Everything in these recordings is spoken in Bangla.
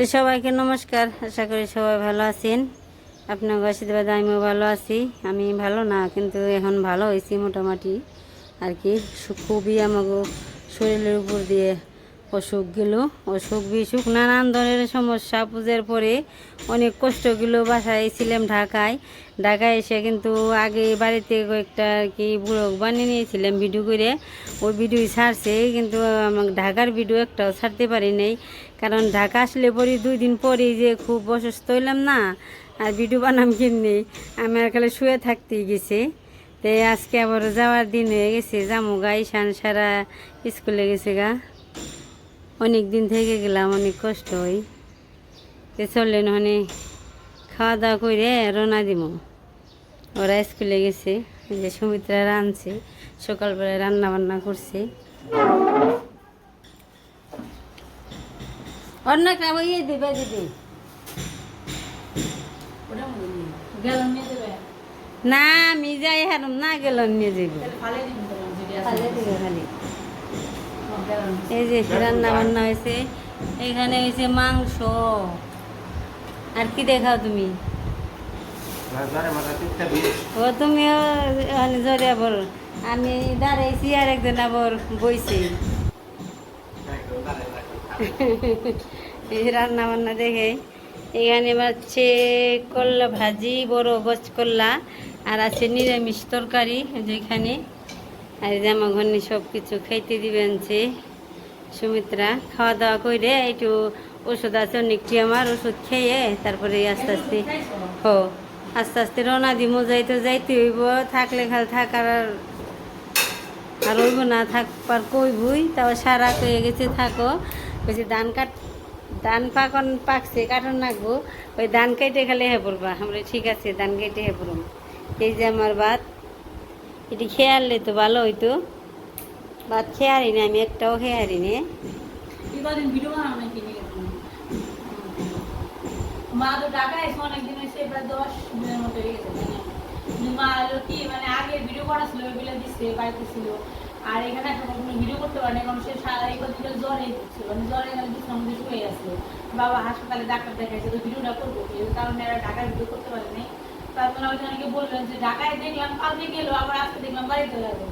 তো সবাইকে নমস্কার। আশা করি সবাই ভালো আছেন। আপনার আশীর্বাদ আমিও ভালো আছি। আমি ভালো না, কিন্তু এখন ভালো হয়েছি মোটামুটি। আর কি খুবই আমাকে শরীরের উপর দিয়ে অসুখ গেল। অসুখ বিসুখ, নানান ধরনের সমস্যা। পুজোর পরে অনেক কষ্ট গেল বাসায় ছিলাম ঢাকায়। ঢাকায় এসে কিন্তু আগে বাড়িতে কয়েকটা আর কি বুড়ো বানিয়ে নিয়েছিলাম ভিডিও করে। ওই ভিডিও ছাড়ছে, কিন্তু ঢাকার ভিডিও একটাও ছাড়তে পারি নাই। কারণ ঢাকা আসলে পরে দুই দিন পরে যে খুব অসুস্থ হইলাম না, আর ভিডিও বানাম কিনে আমি আর খালি শুয়ে থাকতেই গেছে। তো আজকে আবার যাওয়ার দিন হয়ে গেছে জামু গা ঈশান সারা স্কুলে গেছে গা। অনেক দিন থেকে গেলাম অনেক কষ্ট হই। তো চললেন মানে খাওয়া দাওয়া করে রোনা দিব ওরা স্কুলে গেছে যে সুমিত্রা রাঁধছে সকালবেলায় রান্না বান্না করছে ইয়ে দিবে দিদি না আমি যাই হারম না গেল নিয়ে দিবে খালি। এই যে রান্না বান্না হয়েছে, এখানে হয়েছে মাংস। আর কি দেখাও তুমি? ও তুমিও মানে জোরে আবার। আমি দাঁড়াইছি আর একজন আবার বইছি। এই রান্না বান্না দেখে, এখানে আছে করলা ভাজি, বড় গছ করলা আর আছে নিরামিষ তরকারি, এই যে এখানে। আর আমার ঘরে সব কিছু খাইতে দিবেন যে, সুমিত্রা খাওয়া দাওয়া করে একটু ওষুধ আছে অনেকটি আমার ওষুধ খেয়ে তারপরে আস্তে আস্তে হো, আস্তে আস্তে রওনা দিব যাইতে যাইতে হইব, থাকলে খাল থাকার আর- আর হইব না, থাকবার কইবই, তাও সারা কয়ে গেছে, থাকো। বলছি ধান কাট, ধান পাকন পাকছে, কাটন নাকবো ওই ধান কেটে খালি হে পড়বা আমরা ঠিক আছে, ধান কেটে হে পড়ব এই যে আমার ভাত এটি খেয়ে আনলে তো ভালো হইতো ভাত খেয়ে হারি না, আমি একটাও খেয়ে হারি নে মা তো অনেকদিন দশ হয়ে মা কি মানে আগে ভিডিও করা ছিল। দিচ্ছে আর এখানে এখন কোনো ভিডিও করতে কারণ সে সারা জ্বরে ছিল মানে জ্বরে শুয়ে আসলো বাবা হাসপাতালে ডাক্তার দেখাইছে, তো ভিডিওটা করব। কারণে এরা ঢাকায় ভিডিও করতে পারেনি। তারপরে হয়তো অনেকে বললেন যে ঢাকায় দেখলাম কালকে গেলো আবার আজকে দেখলাম বাড়িতে লাগল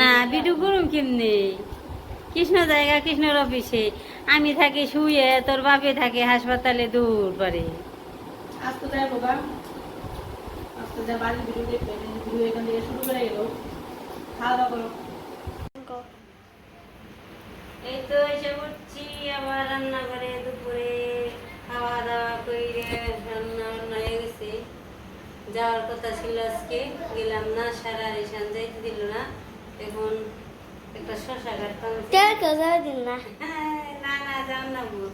না ভিডিও করুম কেমনি? কৃষ্ণ জায়গা কৃষ্ণর অফিসে। আমি থাকি শুয়ে তোর বাপে থাকে হাসপাতালে দূর পারে। আজ যাই বাবা আজ যা বাড়ির ভিডিও দেখবে ভিডিও এখান থেকে শুরু করে গেলো। খাওয়া দাওয়া করো। এই তো এসে উঠছি আবার রান্না করে দুপুরে। খাওয়া দাওয়া করে রান্না বান্না হয়ে গেছে। যাওয়ার কথা ছিল আজকে গেলাম না সারা রেশান যাইতে দিল না। এখন একটা শশা কাটতাম না। না না যাও না গো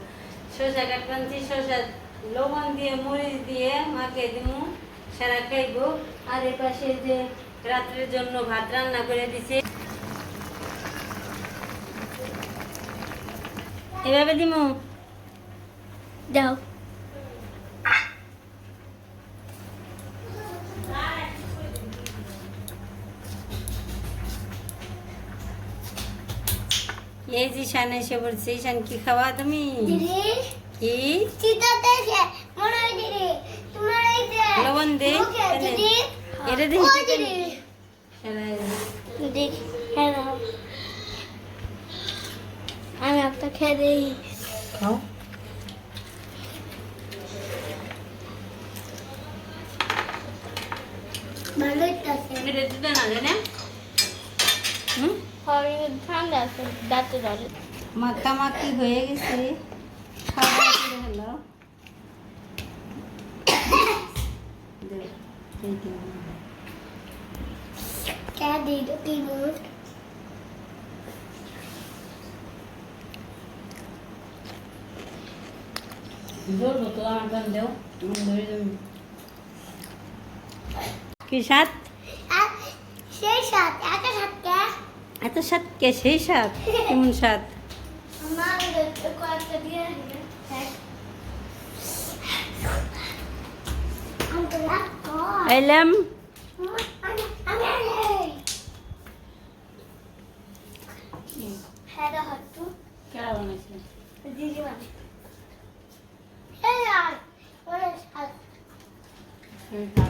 শশা কাটপাঞ্চি শশা লবণ দিয়ে মরিচ দিয়ে মাকে দিমু সারা খাইবো। আর এ পাশে যে রাত্রের জন্য ভাত রান্না করে দিছে। এভাবে দিমু? যাও এই যে শান এসে বলছে শান কি খাওয়া তুমি দিদি কি চিতাতে যে মনে হয় দিদি তোমার এই যে লবণ দে মুখে এনে। দিদি এটা ও দেখি দিদি দেখ হ্যাঁ দাও। আমি একটা খেয়ে দিই খাও ভালোই আছে এটা দিতে না জানে হুম হবে ঠান্ডা আছে দাঁতে ধরে মাখা মাখি হয়ে গেছে খাওয়া দাওয়া করে হলো দে, এই দে। খেয়ে দিই তো তিন মিনিট ধরবো তো আমার কি সাত? সেই সাত। এত স্বাদ কে? এত স্বাদ কে? সেই স্বাদ কেমন স্বাদ এলাম Mm-hmm.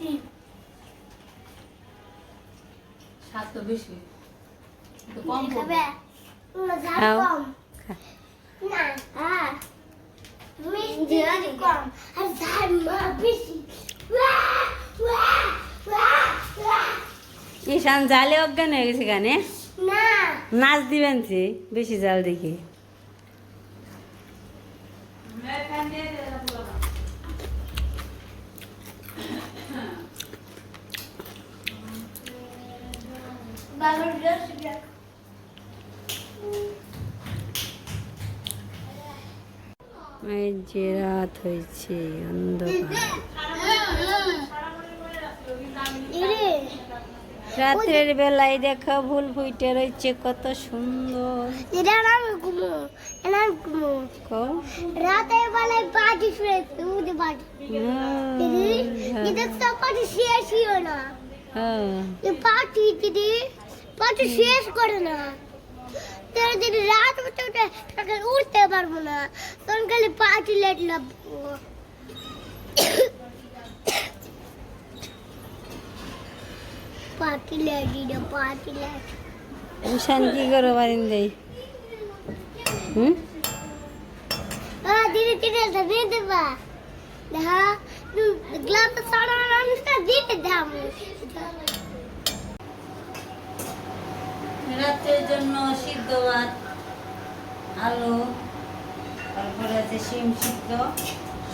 বেশি? স্বাদ তো বেশি। কম খাবে? করবে না ঝাল খাও। কম। না হ্যাঁ মিষ্টি কম। আর ঝাল বেশি ওয়াহ ওয়াহ ওয়াহ ওয়াহ ঈশান জালে অজ্ঞান হয়ে গেছে গানে? না। নাচ দিবেন বেশি জাল দেখে বাবার রস দেখ এই যে রাত হয়েছে, অন্ধকার। রাত্রের বেলায় দেখো ভুল ফুইটে রয়েছে, কত সুন্দর। রাতের বেলায় পার্টি শুয়েছে হলো না হ্যাঁ। এই দিদি। পার্টি শেষ করে না। তোর যদি রাত উঠে উঠে তখন উঠতে পারব না। তখন খালি পার্টি লেট লাগবো। লেট দিদি পার্টি লেট ঈশান কি করো বারিন্দাই হুম? Ah, দিদি দিদি দিয়ে দেবা। দেখা গ্লাস সারা মানুষটা দিতে দাম রাত্রের জন্য সিদ্ধ ভাত, আলু, তারপরে আছে শিম সিদ্ধ,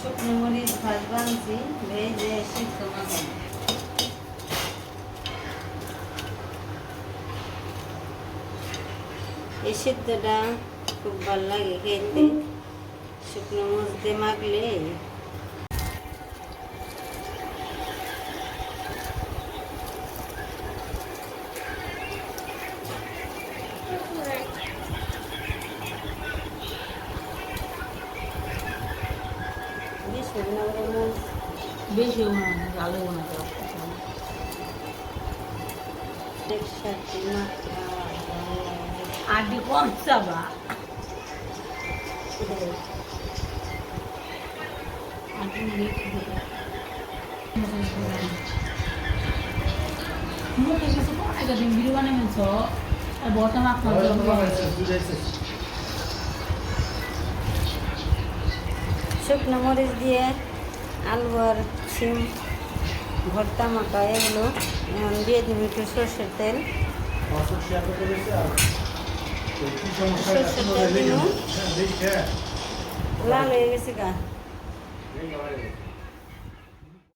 শুকনো মরিচ ভাত বানছি ভেজে সিদ্ধ মাখানো এই সিদ্ধটা খুব ভালো লাগে খেতে। শুকনো মরিচ দিয়ে মাখলে বেশ শুকনো করে মরিচ বেশি একসাথে মাখা ভালো কম চাবা আড্ডি মুখে কিছু কমাই গেছে ভিডিও বানাইছ আর বটা মাখা শুকনো মরিচ দিয়ে আলু আর সিম ভর্তা মাখা এগুলো দিয়ে দেবো একটু সর্ষের তেল। সর্ষের তেল লাল হয়ে গেছে গা।